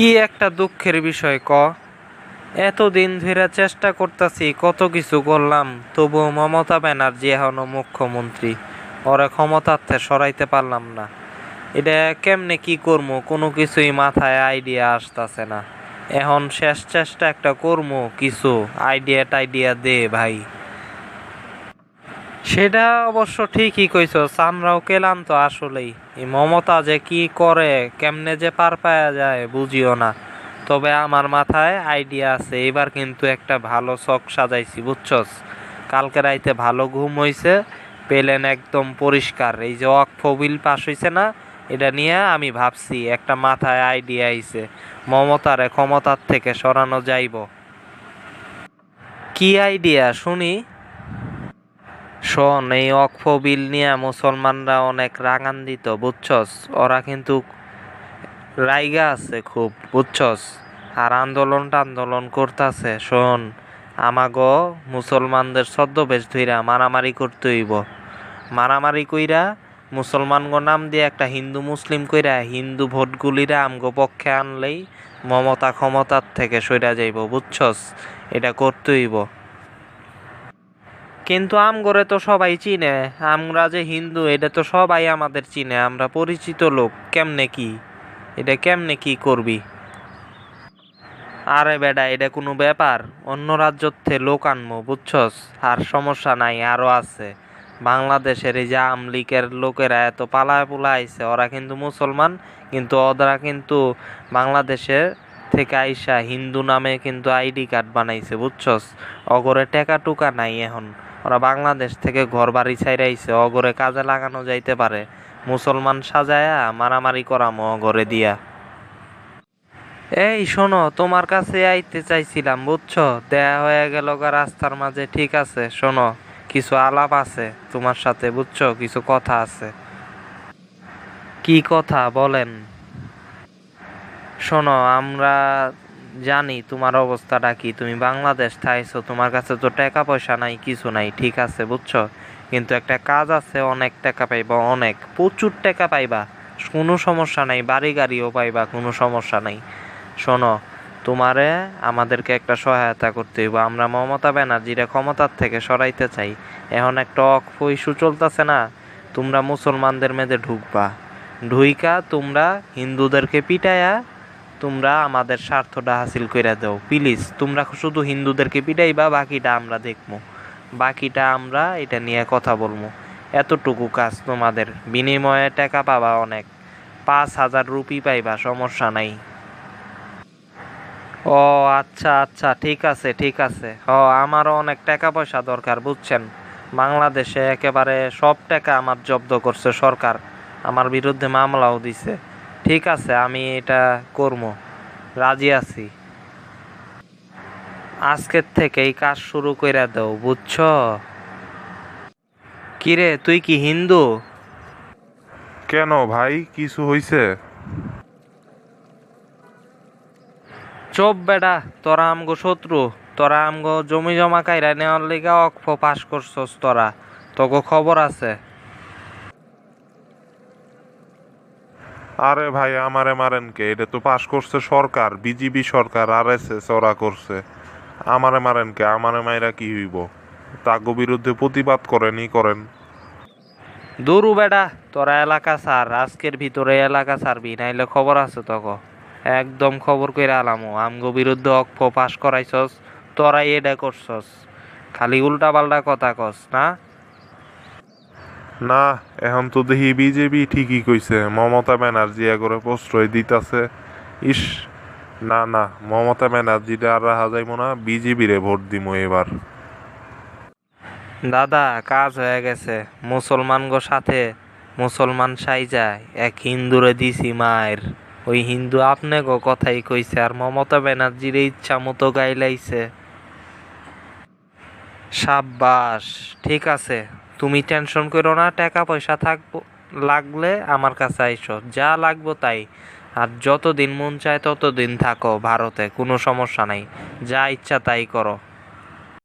কি একটা দুঃখের বিষয় ক? এতদিন ধরে চেষ্টা করতেছি কত কিছু করলাম, তবুও মমতা ব্যানার্জি এখনও মুখ্যমন্ত্রী। ওরা ক্ষমতার্থে সরাইতে পারলাম না। এটা কেমনে কি করব কোনো কিছুই মাথায় আইডিয়া আসতাছে না। এখন শেষ চেষ্টা একটা করব কিছু আইডিয়া টাইডিয়া দে ভাই। সেটা অবশ্য ঠিকই কইছস আমরাও কেলাম তো আসলেই। এই মমতা যে কি করে, কেমনে যে পার পাওয়া যায় বুঝিও না। তবে আমার মাথায় আইডিয়া আছে, এবার কিন্তু একটা ভালো শখ সাজাইছি, বুঝছস? কালকে রাইতে ভালো ঘুম হইছে, পেলেন একদম পরিষ্কার। এই যে অক্ষ বিল পাস হইছে না, এটা নিয়ে আমি ভাবছি, একটা মাথায় আইডিয়া আইছে, মমতারে ক্ষমতার থেকে সরানো যাইব। কি আইডিয়া, শুনি? শোন, এই অক্ষ বিল নিয়ে মুসলমানরা অনেক রাগান্বিত, বুঝছস? ওরা কিন্তু রাইগা আছে খুব, বুঝছস? আর আন্দোলনটা আন্দোলন করতেছে, শোন। আমাগো মুসলমানদের ছদ্মবেশ ধইরা মারামারি করতে হইব। মারামারি কইরা মুসলমানগো নাম দিয়ে একটা হিন্দু মুসলিম কইরা হিন্দু ভোটগুলিরা আমগো পক্ষে আনলেই মমতা ক্ষমতার থেকে সইরা যাইব, বুঝছস? এটা করতে হইব। কিন্তু আমগরে তো সবাই চিনে। আমরা যে হিন্দু, এটা তো সবাই আমাদের চিনে। আমরা পরিচিত লোক, কেমনে কি? এটা কেমনে কি করবি? আরে বেডা, এটা কোনো ব্যাপার। অন্য রাজ্যর থেকে লোক আনব বুঝছস? আর সমস্যা নাই, আরও আছে। বাংলাদেশের এই যে আমলিকের লোকেরা এত পালায় পোলা আইছে, ওরা কিন্তু মুসলমান, কিন্তু ওরা কিন্তু বাংলাদেশের থেকে আইসা হিন্দু নামে কিন্তু আইডি কার্ড বানাইছে, বুঝছস? অগরে টেকা টুকা নাই এখন। ওরা বাংলাদেশ থেকে ঘর বাড়ি ছাইরা আইছে, অগরে কাজে লাগানো যাইতে পারে। মুসলমান সাজায়া মারামারি করামো অগরে দিয়া। এই শোনো, তোমার কাছে আইতে চাইছিলাম, বুঝছ? দেয়া হয়ে গেল গা রাস্তার মাঝে, ঠিক আছে, শোনো। কিছু আলাপ আছে তোমার সাথে, বুঝছ? কিছু কথা আছে। কি কথা, বলেন। শোনো, আমরা জানি তোমার অবস্থাটা কি। তুমি বাংলাদেশ থাইছো, তোমার কাছে তো টাকা পয়সা নাই, কিছু নাই, ঠিক আছে, বুঝছ? কিন্তু একটা কাজ আছে, অনেক টাকা পাইবা, অনেক, প্রচুর টাকা পাইবা। কোনো সমস্যা নাই বাড়ি গাড়িও পাইবা, কোনো সমস্যা নাই। শোনো, তোমারে আমাদেরকে একটা সহায়তা করতে হইব। আমরা মমতা ব্যানার্জিরে ক্ষমতার থেকে সরাইতে চাই। এখন একটা অক্ষ ইস্যু চলতেছে না, তোমরা মুসলমানদের মেয়েদের ঢুকবা। ঢুইকা তোমরা হিন্দুদেরকে পিটায়া তোমরা আমাদের স্বার্থটা হাসিল করে দাও। প্লিজ, তোমরা শুধু হিন্দুদেরকে পিটাইবা, বাকিটা আমরা দেখব বাকিটা আমরা এটা নিয়ে কথা বলব এতটুকু কাজ তোমাদের। বিনিময়ে টাকা পাবা অনেক। পাঁচ হাজার রুপি পাইবা, সমস্যা নাই। ও আচ্ছা আচ্ছা ঠিক আছে ঠিক আছে। ও, আমারও অনেক টাকা পয়সা দরকার, বুঝছেন? বাংলাদেশে একেবারে সব টাকা আমার জব্দ করছে সরকার। আমার বিরুদ্ধে মামলাও দিছে। ঠিক আছে আমি এটা করব। রাজি আছি। আজকের থেকেই কাজ শুরু করে দাও বুঝছ? কিরে তুই কি হিন্দু? কেন ভাই কিছু হইছে? চোপ বেটা তোরা আমগো শত্রু। তোরা আমগো জমি জমা কাইরা নেওয়ার লিগা অক্ষ পাস করছস তোরা। তোকে খবর আছে। আরে ভাই, আমারে মারেন কে? এটা তো পাশ করছে সরকার, বিজিবি সরকার আর এস এস ওরা করছে। আমারে মারেন কে? আমারে মাইরা কি হইব? তাগো বিরুদ্ধে প্রতিবাদ করেনই করেন। দূরু বেটা, তোরা এলাকা সার আজকের ভিতরে এলাকা সারবি নাইলে খবর আছে তোকে। একদম খবর কইরা আলামো, আমগো বিরুদ্ধে অক্ষ পাশ করাইছস, তোরাই এটা করছস। খালি উল্টা পাল্টা কথা কস, না? না, এখন তো দেখি বিজেপি ঠিকই কইছে। মমতা ব্যানার্জি এগরে প্রশ্রয় দিতাছে। ইস, না না, মমতা ব্যানার্জিটা আর রাহা যাইব না, বিজেপিরে ভোট দিমো এবার। দাদা, কাজ হয়ে গেছে। মুসলমান গো সাথে, মুসলমান সাই যায়। এক হিন্দুরে দিছি মায়ের। ওই হিন্দু আপনি গো কথাই কইছে, আর মমতা ব্যানার্জির ইচ্ছা মতো গাইলাইছে। সাব্বাস, ঠিক আছে। তুমি টেনশন করো না, টাকা পয়সা থাকব, লাগলে আমার কাছে আইসো, যা লাগবো তাই। আর যতদিন মন চায় ততদিন থাকো ভারতে, কোনো সমস্যা নাই, যা ইচ্ছা তাই করো।